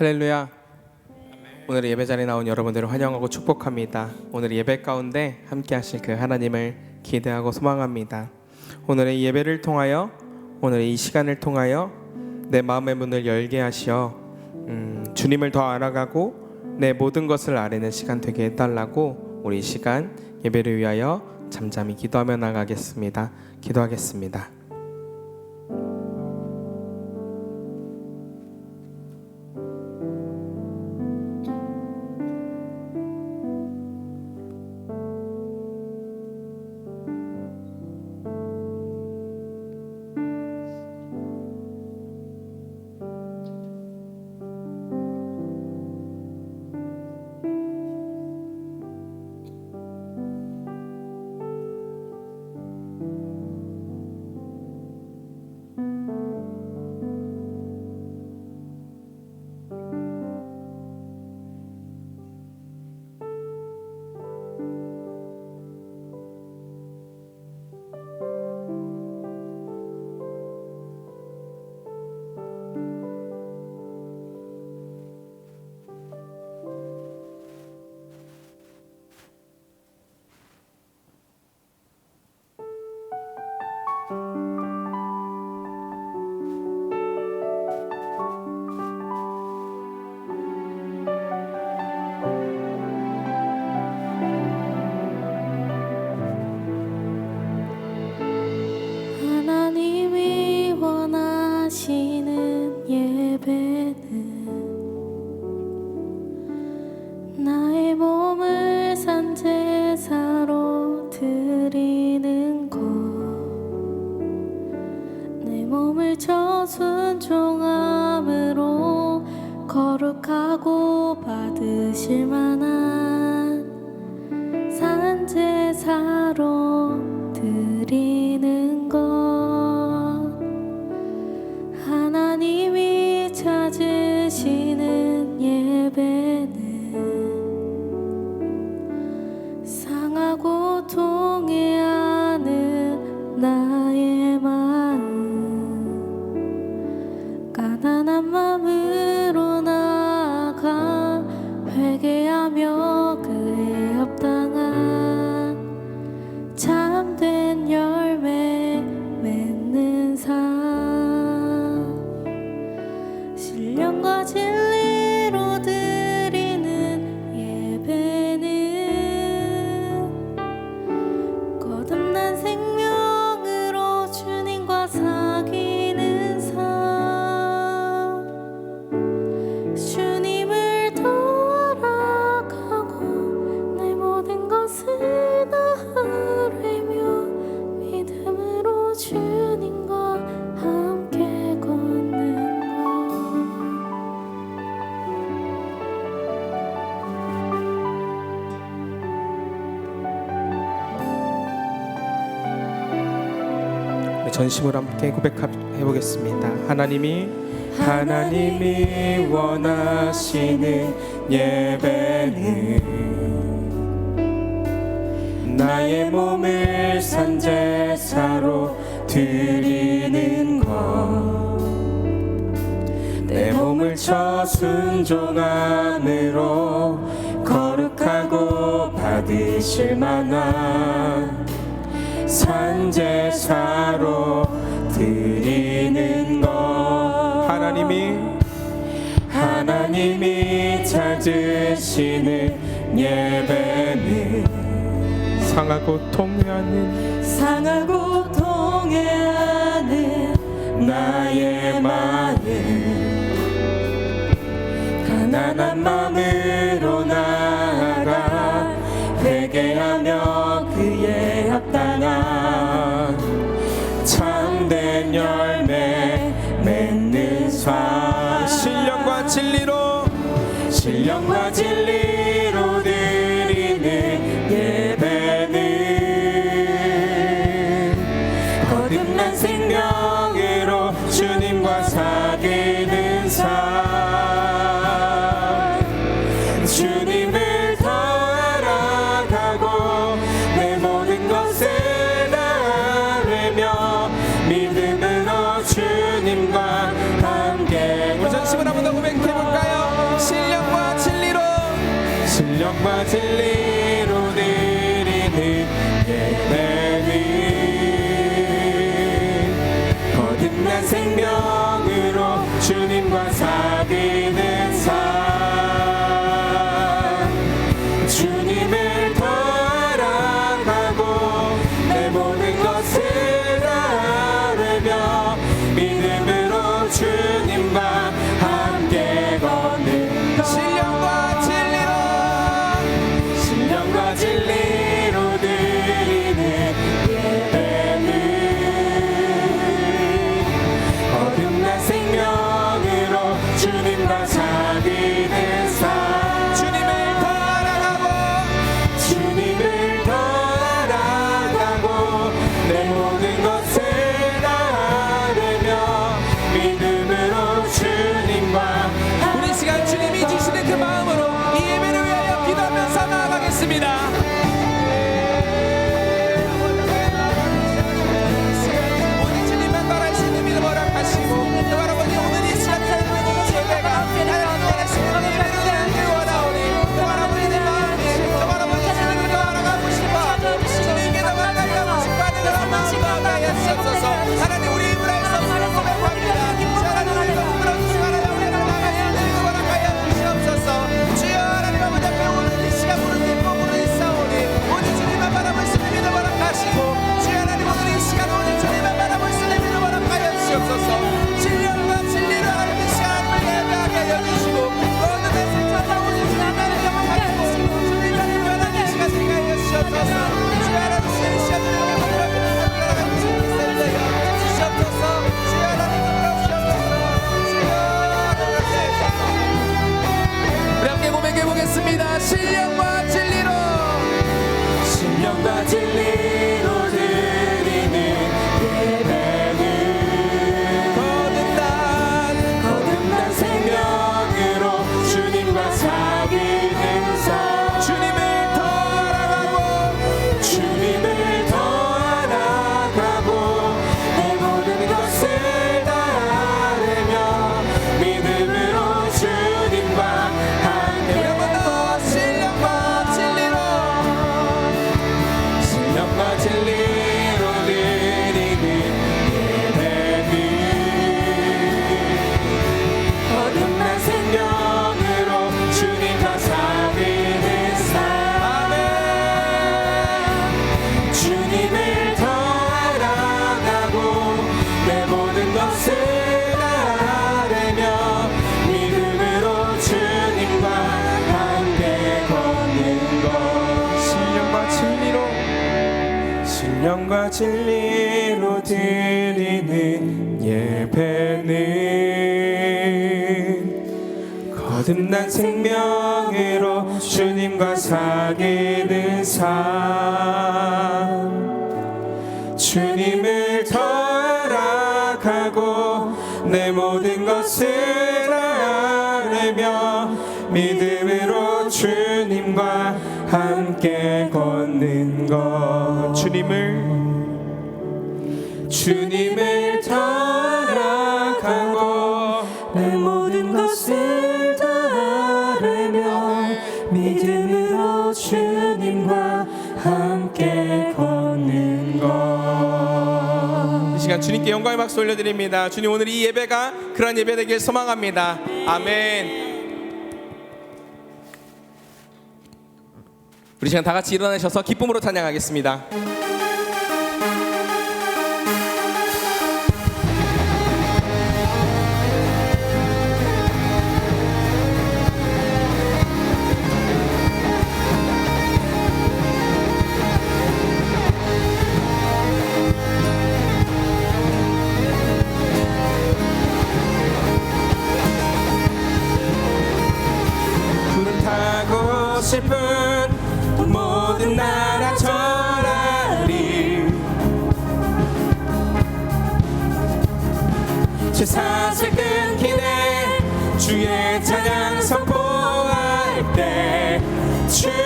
할렐루야. 오늘 예배 자리에 나온 여러분들을 환영하고 축복합니다. 오늘 예배 가운데 함께 하실 그 하나님을 기대하고 소망합니다. 오늘의 예배를 통하여 오늘의 이 시간을 통하여 내 마음의 문을 열게 하시어 음, 주님을 더 알아가고 내 모든 것을 아뢰는 시간 되게 해달라고 우리 이 시간 예배를 위하여 잠잠히 기도하며 나가겠습니다. 기도하겠습니다. 전심으로 함께 고백해 보겠습니다. 하나님이 하나님이 원하시는 예배는 나의 몸을 산제사로 드리는 것 내 몸을 저 순종함으로 거룩하고 받으실 만한 산제사로 드리는 것. 하나님이 하나님이 찾으시는 예배는 상하고 통하는 상하고 통해하는 나의 마음 가난한 마음으로 나아가 회개하며 그에 합당한 참된 열매 맺는 삶 신령과 진리로. 신령과 진리로 진리로 드리는 예배는 거듭난 생명으로 주님과 사귀는 삶. 주님을 더락하고 내 모든 것을 알며 믿음으로 주님과 함께 걷는 것. 주님을 주님을 따라가고 내 모든 것을 다하며 믿음으로 주님과 함께 걷는 것. 이 시간 주님께 영광의 박수 올려드립니다. 주님 오늘 이 예배가 그런 예배 되길 소망합니다. 아멘. 우리 시간 다 같이 일어나셔서 기쁨으로 찬양하겠습니다. true.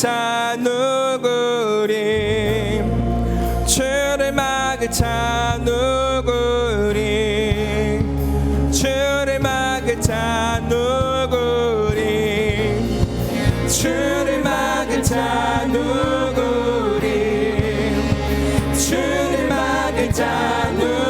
차 누구리? 주를 막을 차 누구리? 주를 막을 차 누구리? 주를 막을 차 누구리? 주를 막을 자 누구리?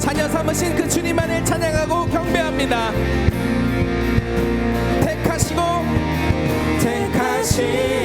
자녀 삼으신 그 주님만을 찬양하고 경배합니다. 택하시고 택하시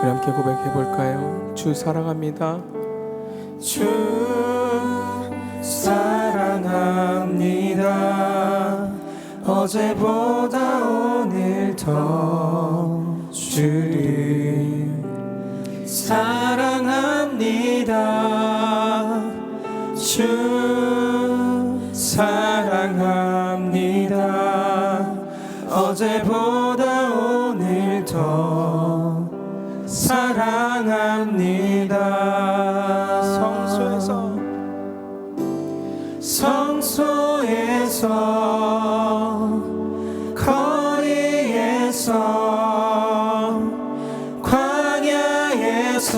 우리 함께 고백해 볼까요? 주 사랑합니다. 주 사랑합니다. 어제보다 오늘 더 주를 사랑합니다. 주 사랑합니다. 어제보다 거리에서 광야에서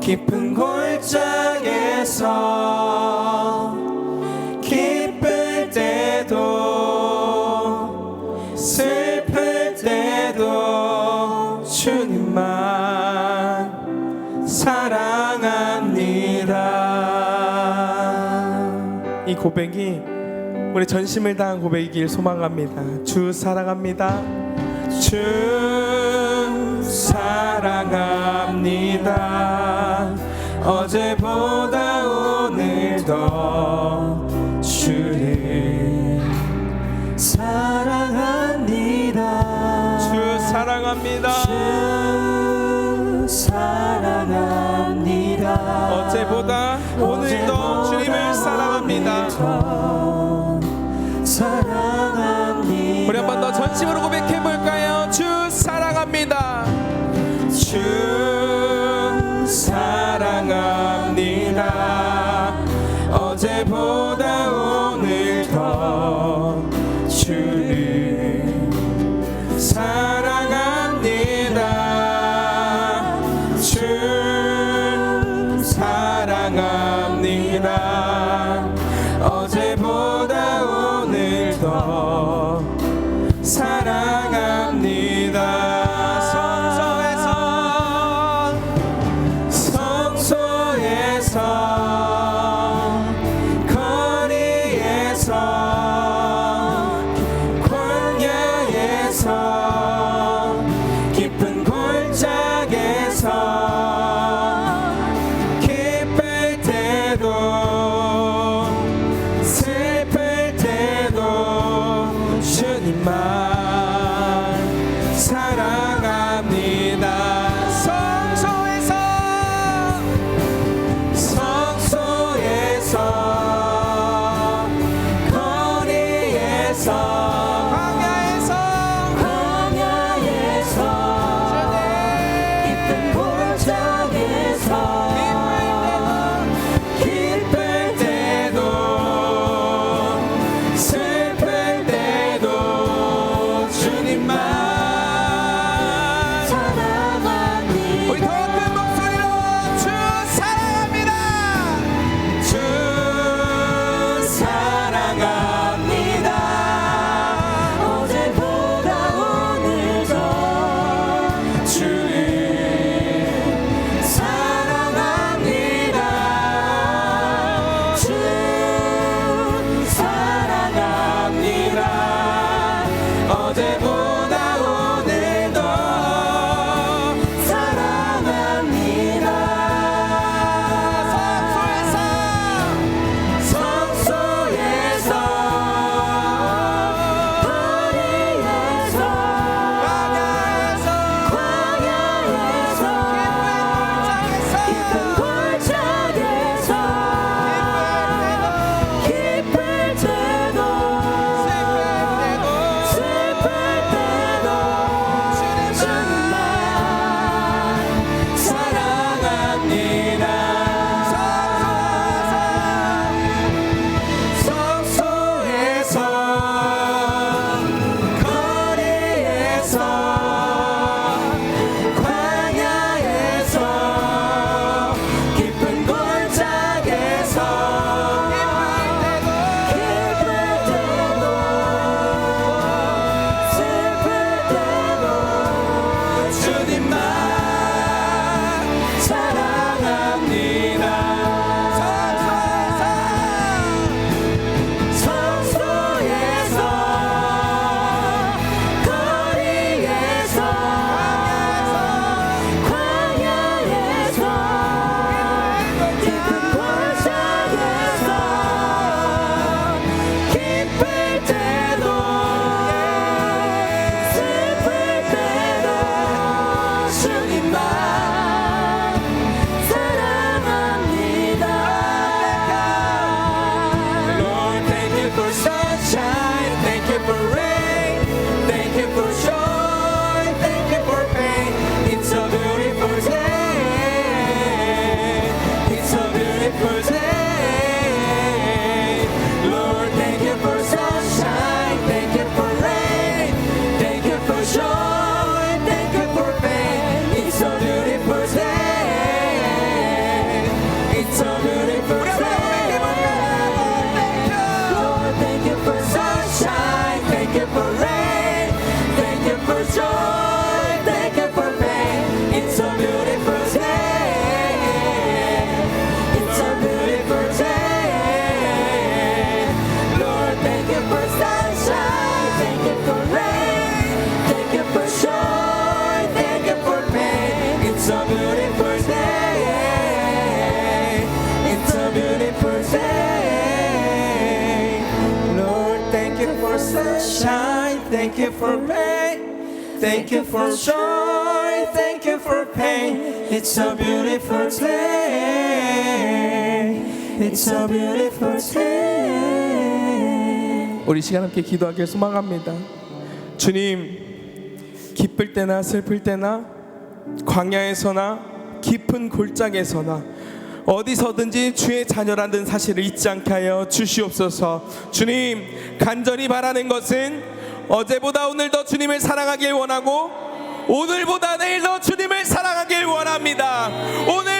깊은 골짜기에서 기쁠 때도 고백이 우리 전심을 다한 고백이길 소망합니다. 주 사랑합니다. 주 사랑합니다. 어제보다 오늘 더 주를 사랑합니다. 주 사랑합니다. 주 사랑합니다 어제보다 오늘 더 우리 한 번 더 전심으로 고백해 볼까요? 주 사랑합니다. 주 사랑합니다. 사 sunshine. Thank you for rain. Thank you for joy. Thank you for pain. It's a beautiful day. It's a beautiful day. 우리 시간 함께 기도하길 소망합니다. 주님, 기쁠 때나 슬플 때나 광야에서나 깊은 골짜기에서나 어디서든지 주의 자녀라는 사실을 잊지 않게 하여 주시옵소서. 주님, 간절히 바라는 것은 어제보다 오늘 더 주님을 사랑하길 원하고 오늘보다 내일 더 주님을 사랑하길 원합니다. 오늘